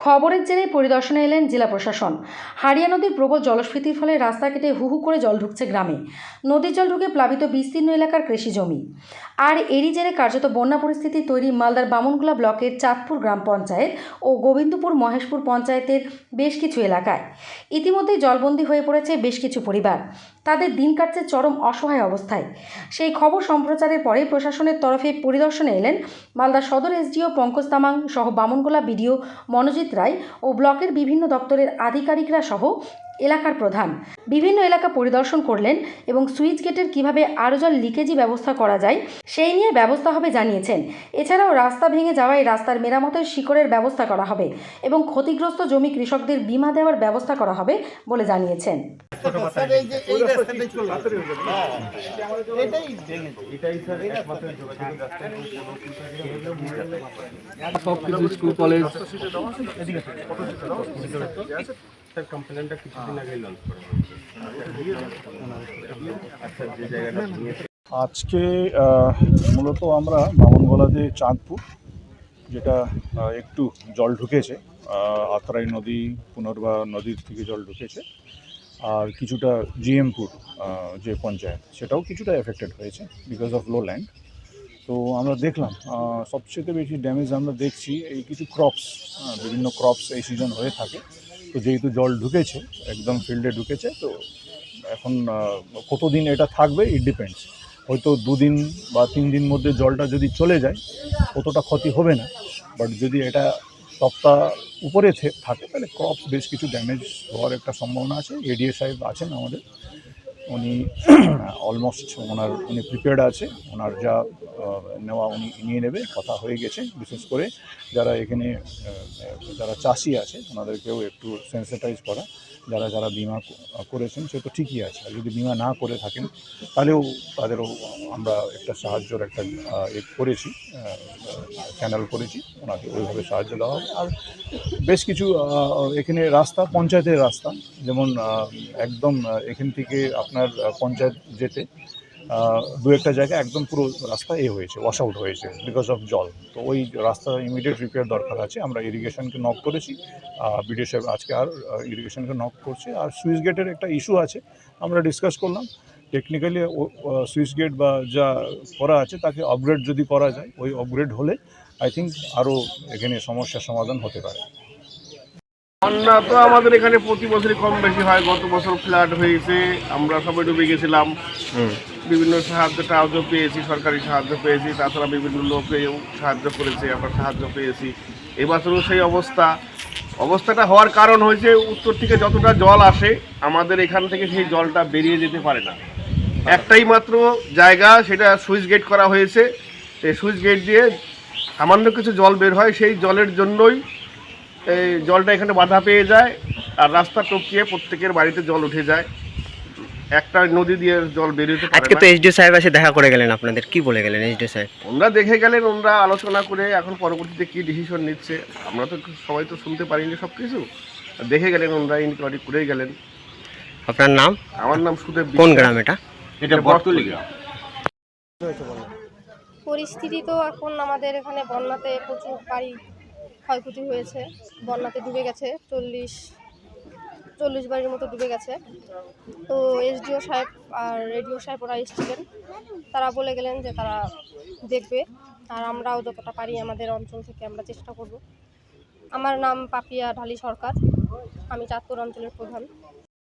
খবরের জেরে পরিদর্শনে এলেন জেলা প্রশাসন। হারিয়া নদীর প্রবল জলস্ফীতির ফলে রাস্তা কেটে হু হু করে জল ঢুকছে গ্রামে। নদীর জল ঢুকে প্লাবিত বিস্তীর্ণ এলাকার কৃষি জমি। আর এরই জেরে কার্যত বন্যা পরিস্থিতি তৈরি মালদার বামনগুলা ব্লকের চাঁদপুর গ্রাম পঞ্চায়েত ও গোবিন্দপুর মহেশপুর পঞ্চায়েতের বেশ কিছু এলাকায়। ইতিমধ্যেই জলবন্দী হয়ে পড়েছে বেশ কিছু পরিবার। তাদের দিন কাটছে চরম অসহায় অবস্থায়। সেই খবর সম্প্রচারের পরে প্রশাসনের তরফে পরিদর্শনে এলেন মালদা সদর এসডিও পঙ্কজ তামাং সহ বামনগোলা বিডিও মনোজিৎ রায় ও ব্লকের বিভিন্ন দপ্তরের আধিকারিকরা সহ এলাকার প্রধান। বিভিন্ন এলাকা পরিদর্শন করলেন এবং সুইচ গেটের কীভাবে আরও জল লিকেজি ব্যবস্থা করা যায় সেই নিয়ে ব্যবস্থা হবে জানিয়েছেন। এছাড়াও রাস্তা ভেঙে যাওয়ায় রাস্তার মেরামতের শিকড়ের ব্যবস্থা করা হবে এবং ক্ষতিগ্রস্ত জমি কৃষকদের বীমা দেওয়ার ব্যবস্থা করা হবে বলে জানিয়েছেন। কমপ্লেনটা কিছুদিন আগে লঞ্চ আচ্ছা যে জায়গাটা আজকে মূলত আমরা বামনগোলা যে চাঁদপুর, যেটা একটু জল ঢুকেছে আত্রাই নদী, পুনর্বা নদীর থেকে জল ঢুকেছে, আর কিছুটা জিএমপুর যে পঞ্চায়েত, সেটাও কিছুটা এফেক্টেড হয়েছে বিকজ অফ লো ল্যান্ড তো আমরা দেখলাম সবচেয়ে বেশি ড্যামেজ আমরা দেখছি এই কিছু ক্রপস বিভিন্ন ক্রপস এই সিজন হয়ে থাকে। তো যেহেতু জল ঢুকেছে, একদম ফিল্ডে ঢুকেছে, তো এখন কতদিন এটা থাকবে ইট ডিপেন্ডস হয়তো দুদিন বা তিন দিন মধ্যে জলটা যদি চলে যায়, অতটা ক্ষতি হবে না। বাট যদি এটা সপ্তাহ উপরে থাকে, তাহলে ক্রপস বেশ কিছু ড্যামেজ হওয়ার একটা সম্ভাবনা আছে। এডিএ সাহেব আছেন আমাদের। উনি অলমোস্ট ওনার, উনি প্রিপেয়ার্ড আছে। ওনার যা নেওয়া উনি নিয়ে নেবে, কথা হয়ে গেছে। বিশেষ করে যারা এখানে যারা চাষি আছে, ওনাদেরকেও একটু সেন্সিটাইজ করা। যারা যারা বিমা করেছেন সে তো ঠিকই আছে। আর যদি বিমা না করে থাকেন, তাহলেও তাদেরও আমরা একটা সাহায্যর একটা করেছি চ্যানেল করেছি। ওনাকে ওইভাবে সাহায্য দেওয়া হবে। আর বেশ কিছু এখানে রাস্তা, পঞ্চায়েতের রাস্তা। যেমন একদম এখান থেকে আপনার পঞ্চায়েত যেতে দু একটা জায়গায় একদম পুরো রাস্তা এ হয়েছে ওয়াশ আউট হয়েছে বিকজ অফ জল। তো ওই রাস্তা ইমিডিয়েট রিপেয়ার দরকার আছে আমরা ইরিগেশনকে নক করেছি বিডিও সাহেব আজকে আর ইরিগেশনকে নক করছে। আর সুইচ গেটের একটা ইস্যু আছে আমরা ডিসকাস করলাম। টেকনিক্যালি সুইচ গেট বা যা করা আছে তাকে আপগ্রেড যদি করা যায় ওই আপগ্রেড হলে আই থিঙ্ক আরও এখানে সমস্যার সমাধান হতে পারে। বন্যা তো আমাদের এখানে প্রতি বছরই কম বেশি হয় গত বছর ফ্ল্যাট হয়েছে আমরা সবাই ডুবে গেছিলাম। বিভিন্ন সাহায্য সাহায্য পেয়েছি, সরকারি সাহায্য পেয়েছি, তাছাড়া বিভিন্ন লোকেও সাহায্য করেছে, আমরা সাহায্য পেয়েছি। এবছরও সেই অবস্থা। অবস্থাটা হওয়ার কারণ হয়েছে, উত্তর থেকে যতটা জল আসে, আমাদের এখান থেকে সেই জলটা বেরিয়ে যেতে পারে না। একটাই মাত্র জায়গা, সেটা সুইচ গেট করা হয়েছে। সেই সুইচ গেট দিয়ে সামান্য কিছু জল বের হয়, সেই জলের জন্যই এই জলটা এখানে বাধা পেয়ে যায়, আর রাস্তা টপকিয়ে প্রত্যেকের বাড়িতে জল উঠে যায়। একটা নদী দিয়ে জল বেরোতে পারে আজকে তো এসডিও সাহেব এসে দেখা করে গেলেন আপনাদের। কি বলে গেলেন এসডিও সাহেব? ওনারা দেখে গেলেন ওনারা আলোচনা করে এখন পরবর্তীতে কি ডিসিশন নিচ্ছে আমরা তো সবাই তো শুনতে পারিনি সব কিছু দেখে গেলেন ওনারা ইনকোয়ারি করে গেলেন। আপনার নাম? আমার নাম সুদেব কোন গ্রাম এটা? এটা বটতলি গ্রাম পরিস্থিতি তো এখন আমাদের এখানে বন্যাতে প্রচুর বাড়ি ক্ষয়ক্ষতি হয়েছে। বন্যাতে ডুবে গেছে চল্লিশ চল্লিশ বাড়ির মতো ডুবে গেছে। তো এসডিও সাহেব আর রেডিও সাহেব ওরা এসেছিলেন। তারা বলে গেলেন যে তারা দেখবে আর আমরাও যতটা পারি আমাদের অঞ্চল থেকে আমরা চেষ্টা করব। আমার নাম পাপিয়া ঢালি সরকার। আমি চাঁদপুর অঞ্চলের প্রধান।